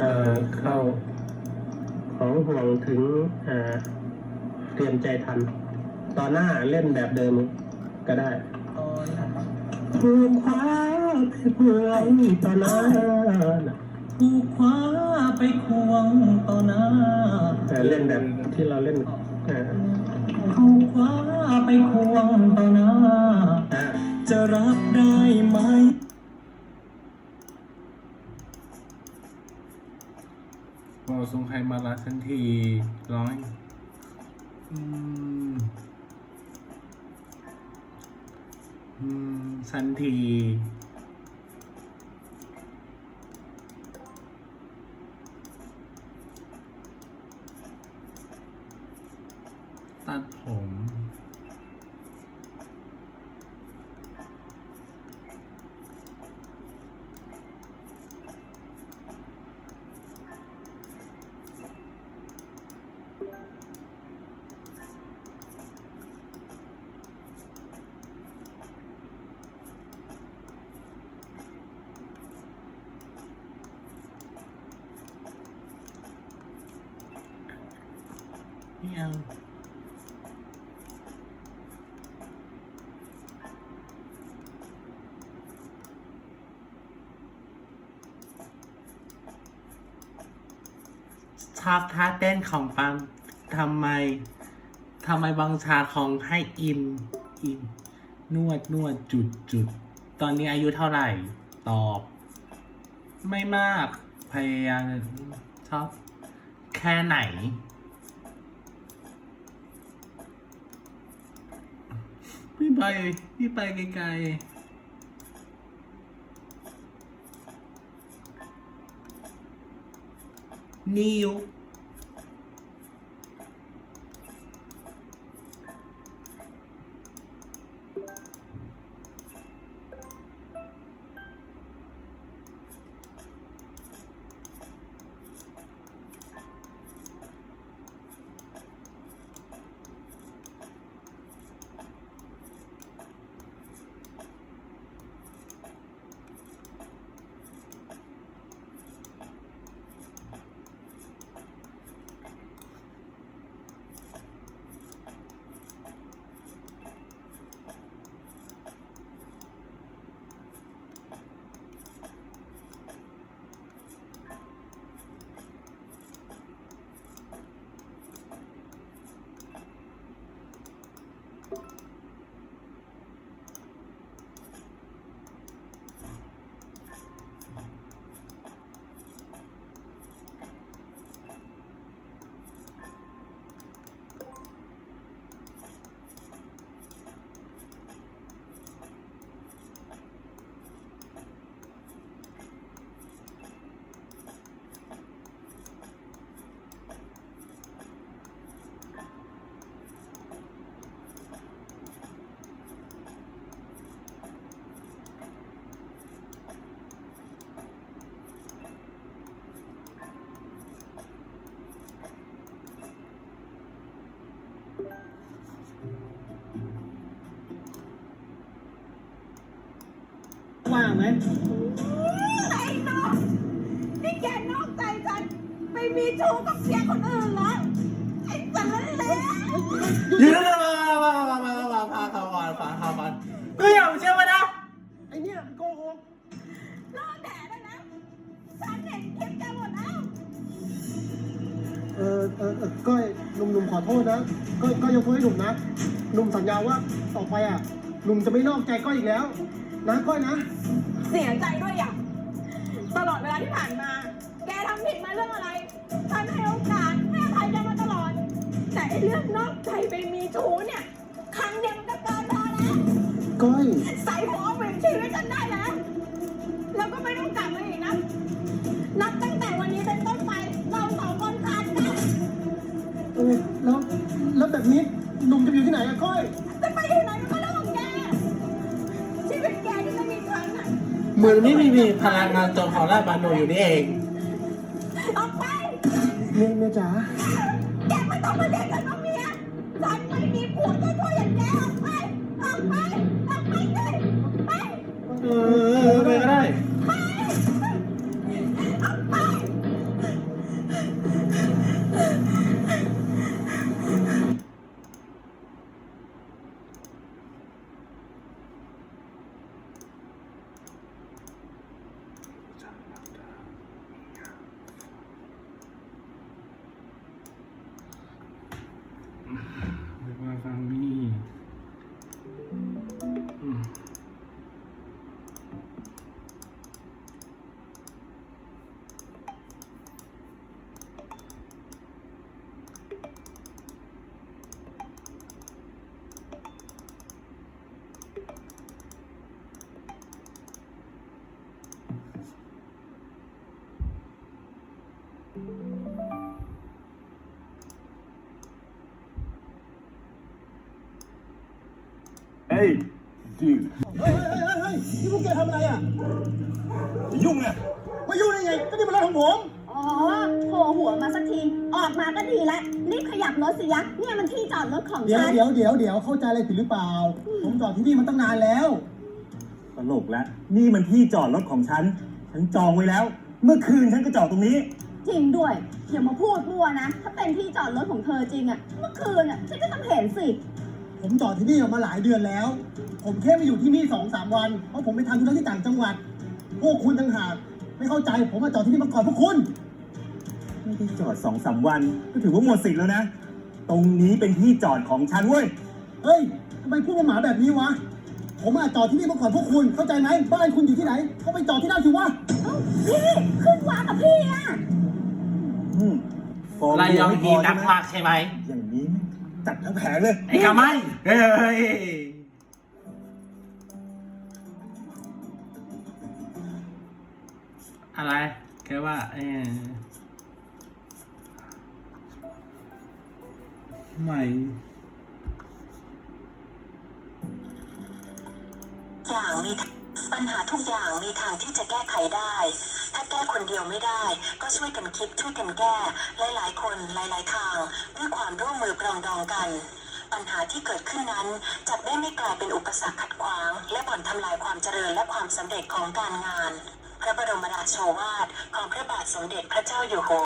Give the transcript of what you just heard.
เอ่อเข้าของห่วงถึงเอ่อเตรียมใจทัน ตอนหน้าเล่นแบบเดิมก็ได้ถูกคว้าไปเพื่อนตอนหน้าถูกคว้าไปควงต่อหน้าเอ่อเล่นแบบที่เราเล่นเอ่อถูกคว้าไปควงต่อหน้าอ่าจะรับได้ไหม พอท รงใครมารักฉันทีร้อยอืมอืมทันที ตัดผม ไม่เอาชอบท่าเต้นของปังทำไมทำไมบางชาของให้อินอินนวดนวดจุดจุดตอนนี้อายุเท่าไหร่ ตอบ ไม่มาก พยายามชอบ แค่ไหน พี่ ไป พี่ไปไกลๆนิว ว่างไหมไอ้น้องนี่แกนอกใจฉันไปมีชู้กับเสียคนอื่นแล้วไอ้สารเลวเดี๋ยวๆๆมามามามามาพาเขาก่อนพาเขาก่อนก็อย่าเชื่อมันนะไอเนี่ยโกหกรอแดดแล้วนะฉันเห็นคลิปแกหมดแล้ว เออเออเออก้อยหนุ่มหนุ่มขอโทษนะก้อยก้อยยกโทษให้หนุ่มนะหนุ่มสัญญาว่าต่อไปอะหนุ่มจะไม่นอกใจก้อยอีกแล้ว นะก้อยนะ เสียใจด้วยอะตลอดเวลาที่ผ่านมา แกทำผิดมาเรื่องอะไรฉันให้โอกาสให้อภัยแกมาตลอด แต่ไอ้เรื่องนอกใจไปมีชู้เนี่ย ครั้งเดียวมันก็เกินพอแล้วก้อย ใส่หัวเป็นชีวิตฉันได้แล้ว แล้วก็ไม่ต้องกลับมาอีกนะ นับตั้งแต่วันนี้เป็นต้นไป เราสองคนขาดกัน เออแล้วแล้วแบบนี้หนุ่มจะอยู่ที่ไหนอะก้อย มือนไม่มีพลังงานจงของราชบานูอยู่นี่เองออกไปเมียเมียจ๋าแกไม่ต้องมาเรียกฉันว่าเมียฉันไม่มีผัวชั่วๆอย่างแกออกไปออกไปออกไปเลยไป เออ Hey dude เฮ้ยเฮ้ยเฮ้ยเฮ้ยนี่พวกแกทำอะไรอะยุ่งไงมายุ่งได้ไง ก็นี่มันรถของผม อ๋อโผล่หัวมาสักที ออกมาก็ดีแล้วรีบขยับรถสิยะเนี่ยมันที่จอดรถของเดี๋ยวฉัน เดี๋ยวเดี๋ยวเดี๋ยวเข้าใจอะไรผิดหรือเปล่า ผมจอดที่นี่มันตั้งนานแล้ว ตลกแล้วนี่มันที่จอดรถของฉัน ฉันจองไว้แล้ว เมื่อคืนฉันก็จอดตรงนี้ จริงด้วยอย่ามาพูดมั่วนะ ถ้าเป็นที่จอดรถของเธอจริงอะเมื่อคืนอะฉันก็ต้องเห็นสิ ผมจอดที่นี่มาหลายเดือนแล้ว ผมแค่มาอยู่ที่นี่สองสามวัน เพราะผมไปทำธุระที่ต่างจังหวัด พวกคุณต่างหากไม่เข้าใจ ผมมาจอดที่นี่มาก่อนพวกคุณ ไม่ได้จอดสองสามวันก็ถือว่าหมดสิทธิ์แล้วนะ ตรงนี้เป็นที่จอดของฉันเว้ย เฮ้ยทำไมพูดมาหมาแบบนี้วะ ผมมาจอดที่นี่มาก่อนพวกคุณ เข้าใจไหมบ้านคุณอยู่ที่ไหน ก็ไปจอดที่นั่นสิวะเอ้าพี่ขึ้นวากับพี่อะอืมฟอร์มรายองไม่พฮีอนักใช่ไหมมากใช่ไหมอย่างนี้ จัดทั้งแผงเลยไอ้กาไม่เฮ้ยอะไรแค่ว่าเออไม่อย่างมี ปัญหาทุกอย่างมีทางที่จะแก้ไขได้ ถ้าแก้คนเดียวไม่ได้ ก็ช่วยกันคิดช่วยกันแก้ หลาย ๆ คนหลาย ๆ ทาง ด้วยความร่วมมือปรองดองกัน ปัญหาที่เกิดขึ้นนั้นจะได้ไม่กลายเป็นอุปสรรคขัดขวาง และบ่อนทำลายความเจริญและความสำเร็จของการงาน พระบรมราโชวาทของพระบาทสมเด็จพระเจ้าอยู่หัว